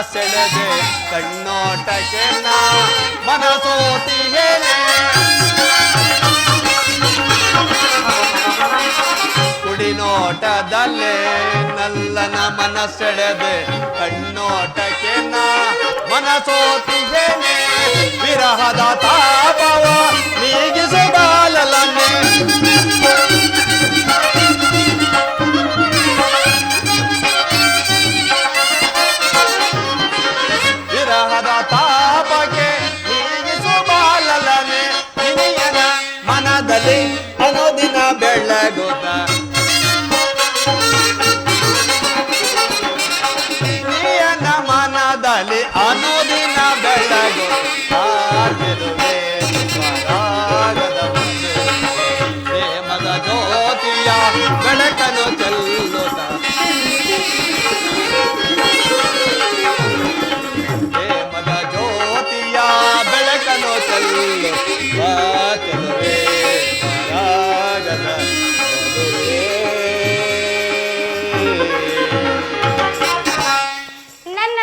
ಮನಸೆಳೆದೆ ಕಣ್ಣೋಟಕ್ಕೆ ನಾ ಮನಸೋತಿಯೇನೆ. ಕುಡಿ ನೋಟದಲ್ಲೇ ನಲ್ಲನ ಮನಸ್ಸೆಳೆದೆ ಕಣ್ಣೋಟಕ್ಕೆ ನಾ ಮನಸೋತಿಯೇನೆ. ವಿರಹದ ತಾಪವ ನೀಗಿಸಬಾಲಲನೆ.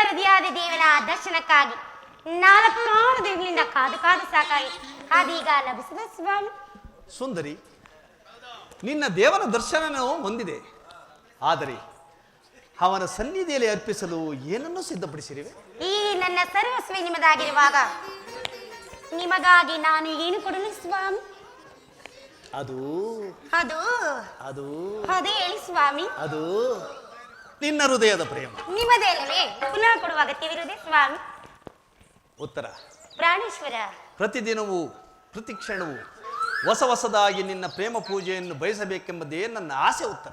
ಹೃದಯಾದ ದೇವನ ದರ್ಶನಕ್ಕಾಗಿ ನಾಲ್ಕಾರು ದಿನಗಳಿಂದ ಕಾದು ಕಾದು ಸಾಕಾಗಿ ಅದೀಗ ಲಭಿಸಿದ ಸ್ವಾಮಿ ಸುಂದರಿ ನಿನ್ನ ದೇವನ ದರ್ಶನ ಹೊಂದಿದೆ ಆದರೆ ಅವನ ಸನ್ನಿಧಿಯಲ್ಲಿ ಅರ್ಪಿಸಲು ಏನನ್ನು ಸಿದ್ಧಪಡಿಸಿರಿವೆ? ಈ ನನ್ನ ಸರ್ವಸ್ವಿ ನಿಮಗಾಗಿರುವಾಗ ನಿಮಗಾಗಿ ನಾನು ಏನು ಕೊಡಲು ಸ್ವಾಮಿ ಅದು ಅದು ಅದು ಅದೇ ಹೇಳಿ ಸ್ವಾಮಿ ಅದು ನಿನ್ನ ಹೃದಯದ ಪ್ರೇಮ. ನಿಮ್ಮದೇ ಅಲ್ಲವೇ ಪುನಃ ಕೊಡುವ ಅಗತ್ಯವಿರುವುದೇ ಸ್ವಾಮಿ. ಉತ್ತರ. ಪ್ರಾಣೇಶ್ವರ. ಪ್ರತಿದಿನವೂ ಪ್ರತಿ ಕ್ಷಣವೂ ಹೊಸ ಹೊಸದಾಗಿ ನಿನ್ನ ಪ್ರೇಮ ಪೂಜೆಯನ್ನು ಬಯಸಬೇಕೆಂಬುದೇ ನನ್ನ ಆಸೆ ಉತ್ತರ.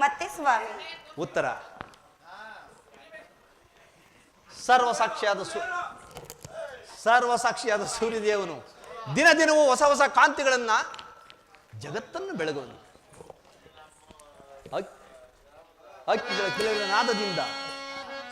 ಮತ್ತೆ ಸ್ವಾಮಿ. ಉತ್ತರ. ಸರ್ವಸಾಕ್ಷಿಯಾದ ಸು ಸರ್ವಸಾಕ್ಷಿಯಾದ ಸೂರ್ಯದೇವನು ದಿನ ದಿನವೂ ಹೊಸ ಹೊಸ ಕಾಂತಿಗಳನ್ನ ಜಗತ್ತನ್ನು ಬೆಳಗುವನು. ಹಕ್ಕಿಗಳ ಕೆಲವಿನ ನಾದದಿಂದ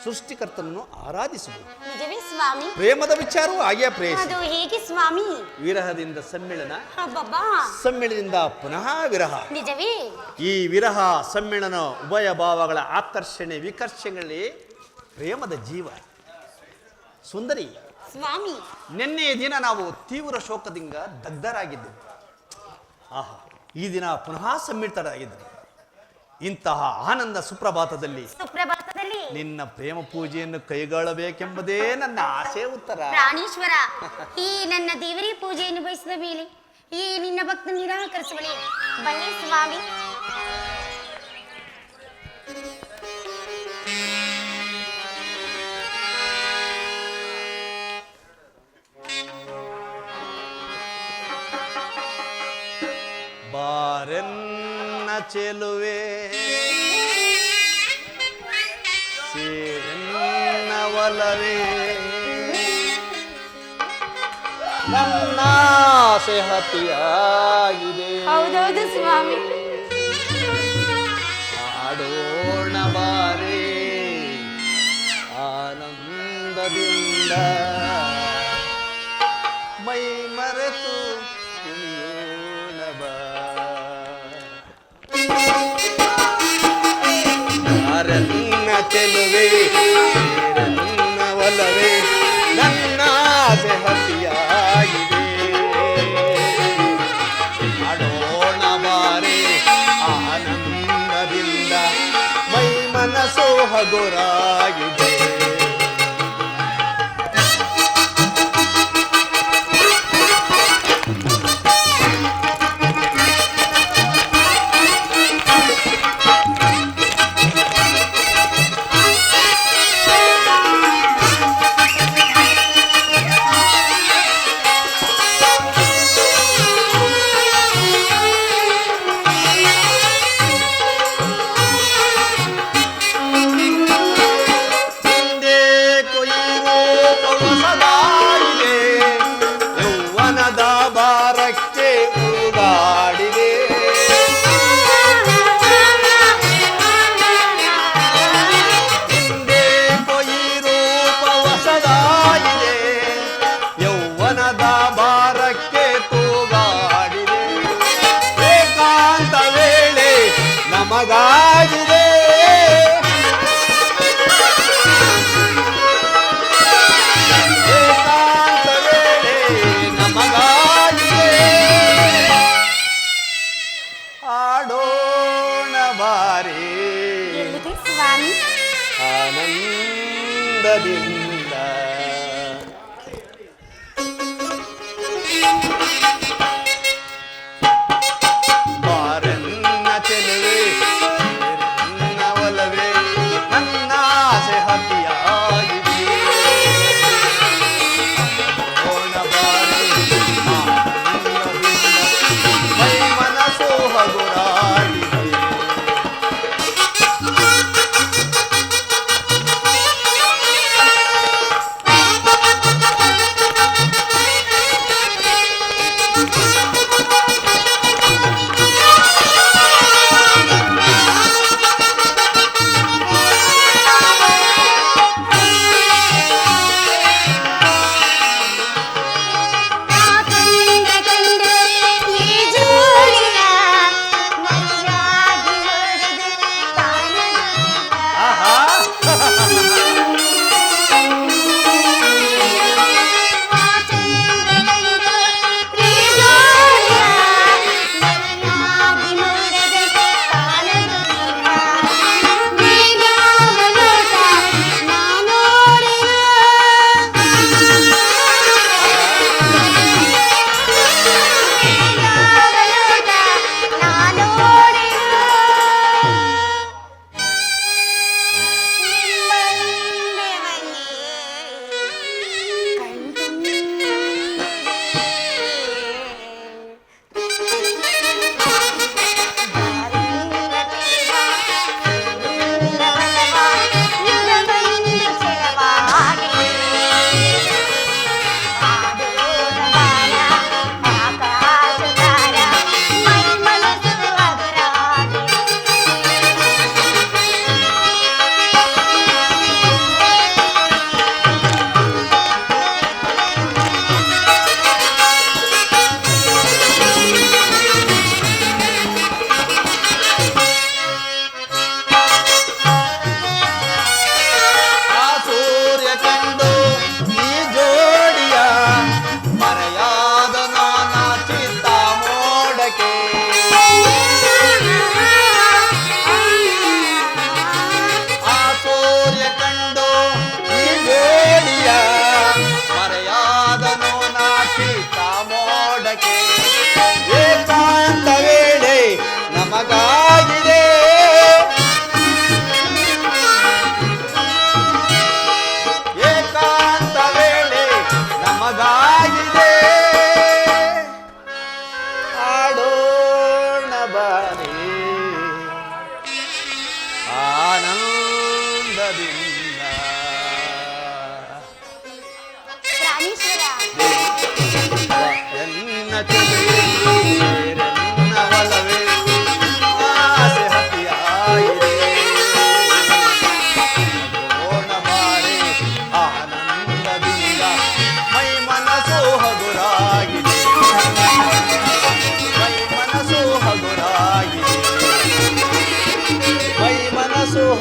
ಸೃಷ್ಟಿಕರ್ತನನ್ನು ಆರಾಧಿಸುವುದು ನಿಜವೇ ಸ್ವಾಮಿ? ಪ್ರೇಮದ ವಿಚಾರವೂ ಹಾಗೆ ಪ್ರೇಮ ಅದು ಹೇಗೆ ಸ್ವಾಮಿ? ವಿರಹದಿಂದ ಸಮ್ಮಿಳನ. ಅಬ್ಬಬ್ಬಾ ಸಮ್ಮಿಳನದಿಂದ ಪುನಃ ವಿರಹ. ನಿಜವೇ? ಈ ವಿರಹ ಸಮ್ಮಿಳನ ಉಭಯ ಭಾವಗಳ ಆಕರ್ಷಣೆ ವಿಕರ್ಷಣೆಗಳಲ್ಲಿ ಪ್ರೇಮದ ಜೀವ. ಸುಂದರಿ. ಸ್ವಾಮಿ. ನಿನ್ನೆಯ ದಿನ ನಾವು ತೀವ್ರ ಶೋಕದಿಂದ ದಗ್ಧರಾಗಿದ್ದೆವು. ಆಹಾ ಈ ದಿನ ಪುನಃ ಸಮ್ಮಿಳಿತರಾಗಿದ್ದೆವು ಇಂತಹ ಆನಂದ ಸುಪ್ರಭಾತದಲ್ಲಿ ಸುಪ್ರಭಾತದಲ್ಲಿ ನಿನ್ನ ಪ್ರೇಮ ಪೂಜೆಯನ್ನು ಕೈಗೊಳ್ಳಬೇಕೆಂಬುದೇ ನನ್ನ ಆಸೆ ಉತ್ತರ. ಪ್ರಾಣೇಶ್ವರ ಈ ನನ್ನ ದೇವರೇ ಪೂಜೆಯನ್ನು ಬಯಸಿದ ಮೇಲೆ ಈ ನಿನ್ನ ಭಕ್ತ ನಿರಾಕರಿಸುವಳಿ ಬನ್ನಿ ಸ್ವಾಮಿ. ಬಾರೆನ್ನ ಚೆಲುವೆ ಆಸೆ ಹತಿಯಾಗಿದೆ ಹೌದೌದು ಸ್ವಾಮಿ. ಆಡೋಣ ಬಾರೆ. ಆನಂದದಿಂದ ಮೈ ಮರೆತು ಯಾರನ್ನ ಚೆಲುವೆ. adorai o Deus.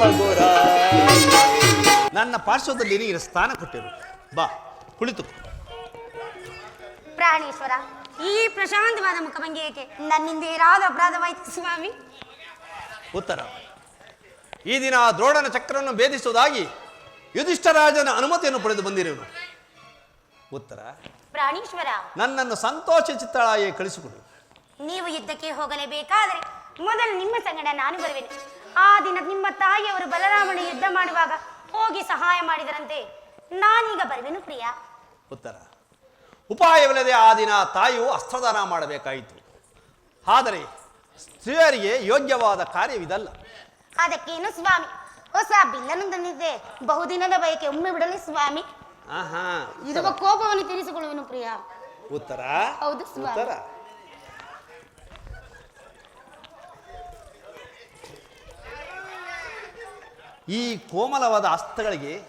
ಮನಸ್ಸು ನನ್ನ ಪಾರ್ಶ್ವದಲ್ಲಿ ನೀನು ಸ್ಥಾನ ಕೊಟ್ಟಿರು. ಬಾ ಕುಳಿತು. ಪ್ರಾಣೇಶ್ವರ ಈ ಪ್ರಶಾಂತವಾದ ಮುಖಭಂಗಿಯಕ್ಕೆ ನನ್ನಿಂದ ಏನಾದರೂ ಅಪರಾಧವಾಯಿತು ಸ್ವಾಮಿ? ಉತ್ತರ. ಈ ದಿನ ದ್ರೋಣನ ಚಕ್ರವನ್ನು ಭೇದಿಸುವುದಾಗಿ ಯುಧಿಷ್ಠರಾಜನ ಅನುಮತಿಯನ್ನು ಪಡೆದು ಬಂದಿರುವನು. ಉತ್ತರ. ಪ್ರಾಣೇಶ್ವರ. ನನ್ನನ್ನು ಸಂತೋಷ ಚಿತ್ತಳಾಗಿ ಕಳಿಸಿಕೊಡು. ನೀವು ಯುದ್ಧಕ್ಕೆ ಹೋಗಲೇಬೇಕಾದರೆ ಮೊದಲು ನಿಮ್ಮ ಸಂಗಡ ನಾನು ಬರುವೆನು. ಆ ದಿನ ನಿಮ್ಮ ತಾಯಿಯವರು ಬಲರಾಮನ ಯುದ್ಧ ಮಾಡುವಾಗ ಹೋಗಿ ಸಹಾಯ ಮಾಡಿದರಂತೆ. ನಾನೀಗ ಬರುವೆನು ಪ್ರಿಯ. ಉತ್ತರ. ಉಪಾಯವಿಲ್ಲದೆ ಆ ದಿನ ತಾಯಿಯು ಅಸ್ತ್ರದಾನ ಮಾಡಬೇಕಾಯಿತು. ಆದರೆ ಸ್ತ್ರೀಯರಿಗೆ ಯೋಗ್ಯವಾದ ಕಾರ್ಯವಿದಲ್ಲ. ಅದಕ್ಕೇನು ಸ್ವಾಮಿ? ಹೊಸ ಬಿಲ್ಲನ್ನು ತಂದಿದ್ದೆ. ಬಹುದಿನದ ಬಯಕೆ ಒಮ್ಮೆ ಬಿಡಲಿ ಸ್ವಾಮಿ. ಆಹಾ ಇರುವ ಕೋಪವನ್ನು ತೀರಿಸಿಕೊಳ್ಳುವನು ಪ್ರಿಯ. ಉತ್ತರ? ಹೌದು ಸ್ವಾಮಿ. ಉತ್ತರ. ಈ ಕೋಮಲವಾದ ಅಸ್ತ್ರಗಳಿಗೆ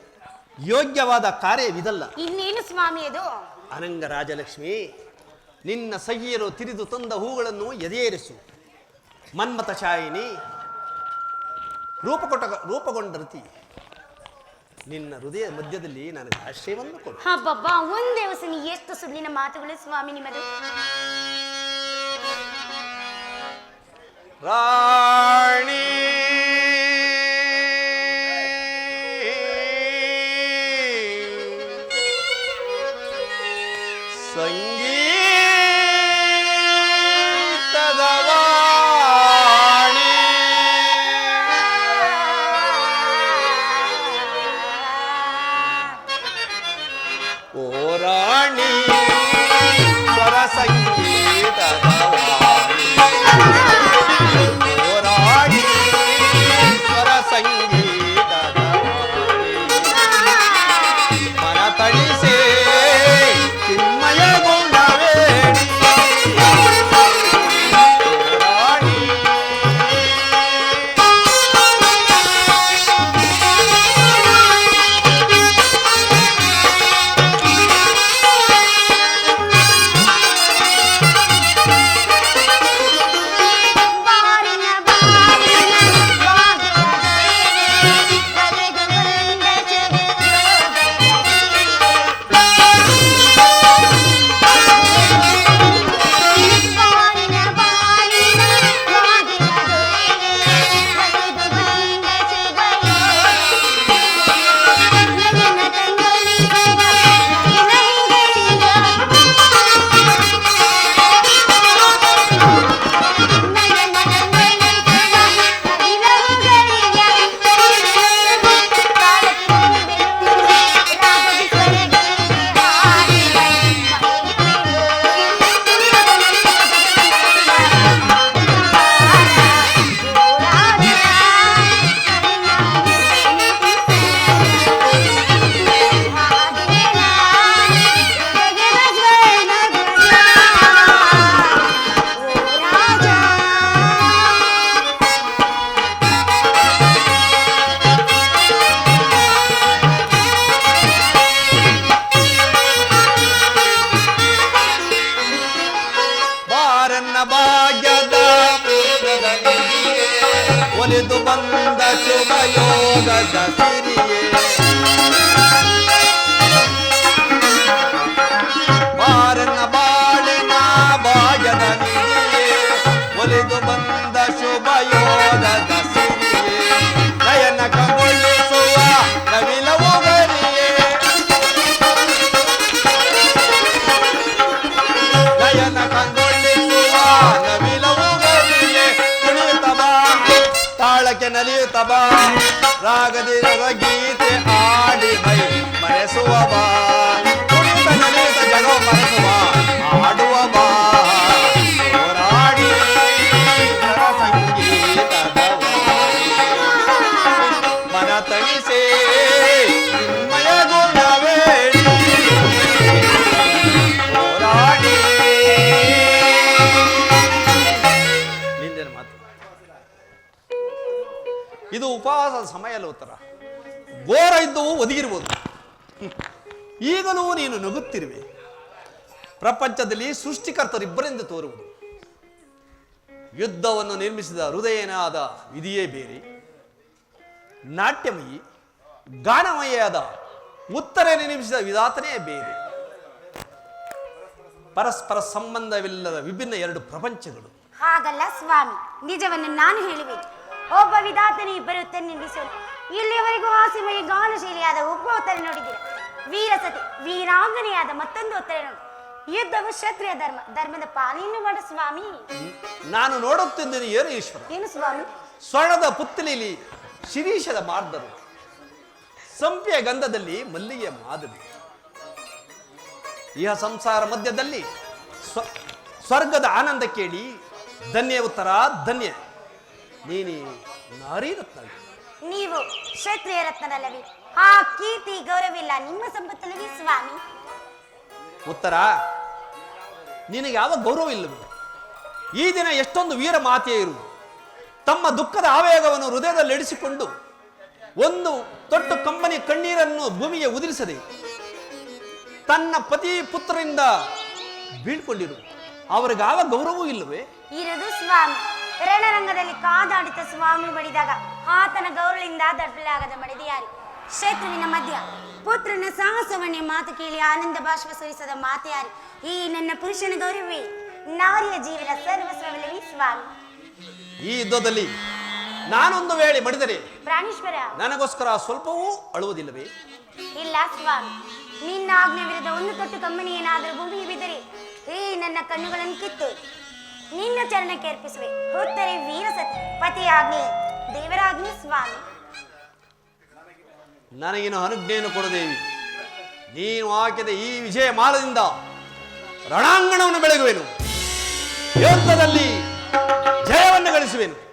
ಯೋಗ್ಯವಾದ ಕಾರ್ಯವಿದಲ್ಲ. ಇನ್ನೇನು ಸ್ವಾಮಿ ಅದು? ಅನಂಗ ರಾಜಲಕ್ಷ್ಮಿ ನಿನ್ನ ಸಹಿಯರು ತಿರಿದು ತಂದ ಹೂಗಳನ್ನು ಎದೆಯೇರಿಸು. ಮನ್ಮಥ ಶಾಯಿನಿ ರೂಪಗೊಂಡ ರೀತಿ ನಿನ್ನ ಹೃದಯ ಮಧ್ಯದಲ್ಲಿ ನನಗೆ ಆಶ್ರಯವನ್ನು ಕೊಡು. ಹಬ್ಬಬ್ಬ ಒಂದೇ ವಸನಿ ಎಷ್ಟು ಸುಳ್ಳಿನ ಮಾತುಗಳು ಸ್ವಾಮಿ ನಿಮ್ಮದು? ರಾಣಿ दो बंद चुबयो दशरी ರಾಗದಿ ಗೀತೆ ಆಡಿ ಮೈ ಮರೆಸುವ ಬಾ ಕುಣಿತ ನಲಿಯುತ್ತ ಜಗವ ಮರೆಸುವ ಒದಗಿರ್ಬೋದು. ಈಗಲೂ ನೀನು ನಗುತ್ತಿರುವೆ ಪ್ರಪಂಚದಲ್ಲಿ ಸೃಷ್ಟಿಕರ್ತರಿಬ್ಬರಿಂದ ತೋರುವುದು. ಯುದ್ಧವನ್ನು ನಿರ್ಮಿಸಿದ ಹೃದಯನಾದ ವಿಧಿಯೇ ಬೇರೆ. ನಾಟ್ಯಮಯಿ, ಗಾನಮಯಿಯಾದ ಉತ್ತರ ನಿರ್ಮಿಸಿದ ವಿಧಾತನೇ ಬೇರೆ. ಪರಸ್ಪರ ಸಂಬಂಧವಿಲ್ಲದ ವಿಭಿನ್ನ ಎರಡು ಪ್ರಪಂಚಗಳು. ಹಾಗಲ್ಲ ಸ್ವಾಮಿ, ನಿಜವನ್ನು ನಾನು ಹೇಳುವೆ. ಒಬ್ಬ ವಿಧಾತನೇ ಇಬ್ಬರು ನಿಲ್ಲಿಸೋನು ಇಲ್ಲಿಯವರೆಗೂ ಆಸೆಮಯ ಗಾನಶೀಲಿಯಾದ ಒಬ್ಬ ಉತ್ತರ ನೋಡಿದ್ದೀರ ವೀರಸತಿ ವೀರಾಂಗನೆಯಾದ ಮತ್ತೊಂದು ಉತ್ತರ ನೋಡಿ. ಯುದ್ಧವು ಕ್ಷತ್ರಿಯ ಧರ್ಮ ಧರ್ಮದ ಪಾಲನೆಯನ್ನು ಮಾಡ ಸ್ವಾಮಿ. ನಾನು ನೋಡುತ್ತಿದ್ದೇನೆ ಏನು ಈಶ್ವರ? ಏನು ಸ್ವಾಮಿ? ಸ್ವರ್ಣದ ಪುತ್ತಲಿಲಿ ಶಿರೀಷದ ಮಾರ್ದರು ಸಂಪಿಯ ಗಂಧದಲ್ಲಿ ಮಲ್ಲಿಗೆ ಮಾದರಿ. ಇಹ ಸಂಸಾರ ಮಧ್ಯದಲ್ಲಿ ಸ್ವ ಸ್ವರ್ಗದ ಆನಂದ ಕೇಳಿ ಧನ್ಯ ಉತ್ತರ ಧನ್ಯ. ನೀನೇ ನಾರಿ ರತ್ನ ನೀವು ಕ್ಷತ್ರಿಯ ರತ್ನದಲ್ಲವೇ? ಆ ಕೀರ್ತಿ ಗೌರವಿಲ್ಲ ನಿಮ್ಮ ಸಂಪತ್ತಲ್ಲವೇ ಸ್ವಾಮಿ? ಉತ್ತರ ನಿನಗೆ ಯಾವ ಗೌರವ ಇಲ್ಲವೇ? ಈ ದಿನ ಎಷ್ಟೊಂದು ವೀರ ಮಾತೆಯರು ತಮ್ಮ ದುಃಖದ ಆವೇಗವನ್ನು ಹೃದಯದಲ್ಲಿ ಇಡಿಸಿಕೊಂಡು ಒಂದು ತೊಟ್ಟು ಕಂಬನಿ ಕಣ್ಣೀರನ್ನು ಭೂಮಿಗೆ ಉದುರಿಸದೆ ತನ್ನ ಪತಿ ಪುತ್ರರಿಂದ ಬೀಳ್ಕೊಂಡಿರು. ಅವರಿಗಾವ ಗೌರವವೂ ಇಲ್ಲವೇ? ಇರದು ಸ್ವಾಮಿ. ರಣರಂಗದಲ್ಲಿ ಕಾದಾಡಿತ ಸ್ವಾಮಿ ಬಡಿದಾಗ ಆತನ ಗೌರವದಿಂದ ದಡ್ಡಲಾಗದ ಮಡಿದ ಯಾರಿ ಶತ್ರುವಿನ ಮಧ್ಯ ಪುತ್ರನ ಸಾಹಸವನ್ನೇ ಮಾತು ಕೇಳಿ ಆನಂದ ಬಾಷ್ಪ ಸುರಿಸದ ಮಾತೆ ಯಾರಿ ಈ ನನ್ನ ಪುರುಷನ ಗೌರವೇ ನಾರಿಯ ಜೀವನ ಸರ್ವಸ್ವವಿಲ್ಲವೇ ಸ್ವಾಮಿ. ಈ ಯುದ್ಧದಲ್ಲಿ ನಾನೊಂದು ವೇಳೆ ಮಡಿದರೆ ಪ್ರಾಣೇಶ್ವರ. ನನಗೋಸ್ಕರ ಸ್ವಲ್ಪವೂ ಅಳುವುದಿಲ್ಲವೇ? ಇಲ್ಲ ಸ್ವಾಮಿ. ನಿನ್ನ ಆಜ್ಞೆ ವಿರುದ್ಧ ಒಂದು ತೊಟ್ಟು ಕಮ್ಮನಿ ಏನಾದರೂ ಭೂಮಿ ಬಿದ್ದರೆ ಈ ನನ್ನ ಕಣ್ಣುಗಳನ್ನು ಕಿತ್ತು ನಿನ್ನ ಚರಣಕ್ಕೆ ಅರ್ಪಿಸುವೆ. ವೀರ ಸತ್ಯ ಪತಿಯ ಆಜ್ಞೆ ದೇವರ ಸ್ವಾಮಿ. ನನಗಿನ ಅನುಜ್ಞೆಯನ್ನು ಕೊಡದೇವಿ. ನೀನು ಹಾಕಿದ ಈ ವಿಜಯ ಮಾಲದಿಂದ ರಣಾಂಗಣವನ್ನು ಬೆಳಗುವೆನು. ಯುದ್ಧದಲ್ಲಿ ಜಯವನ್ನು ಗಳಿಸುವೆನು.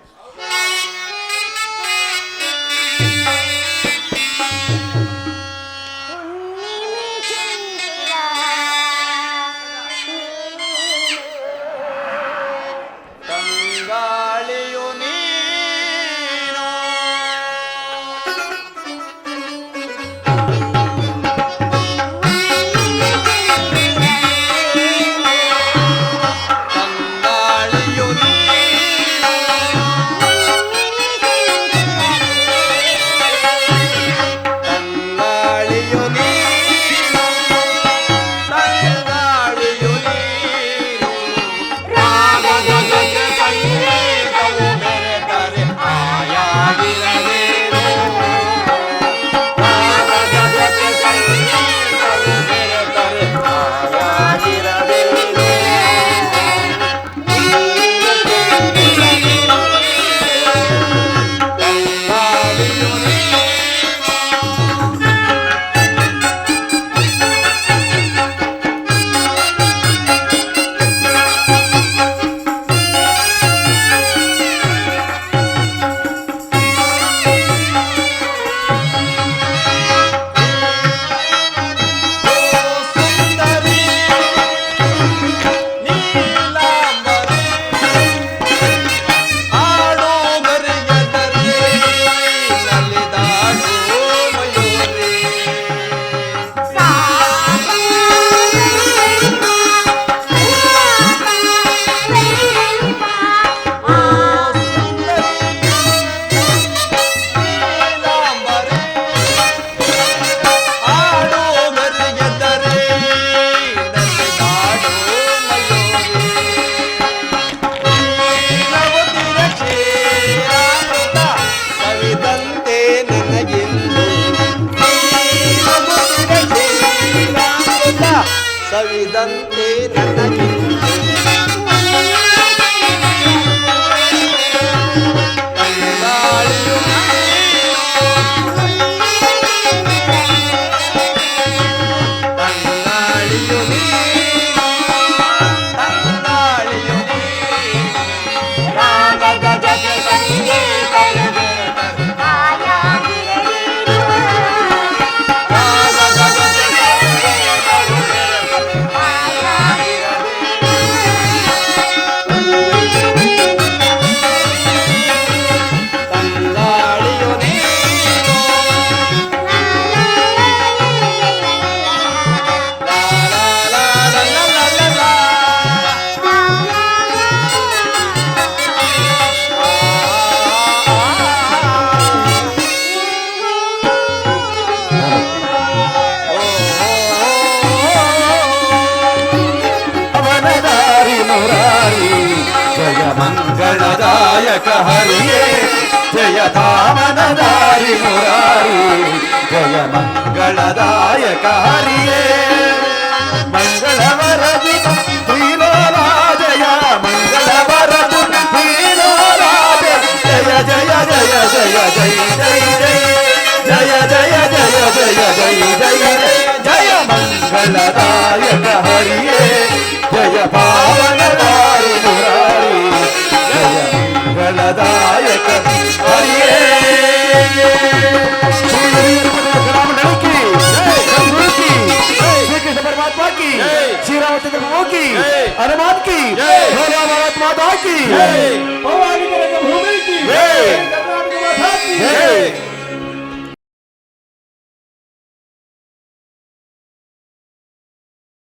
Hey!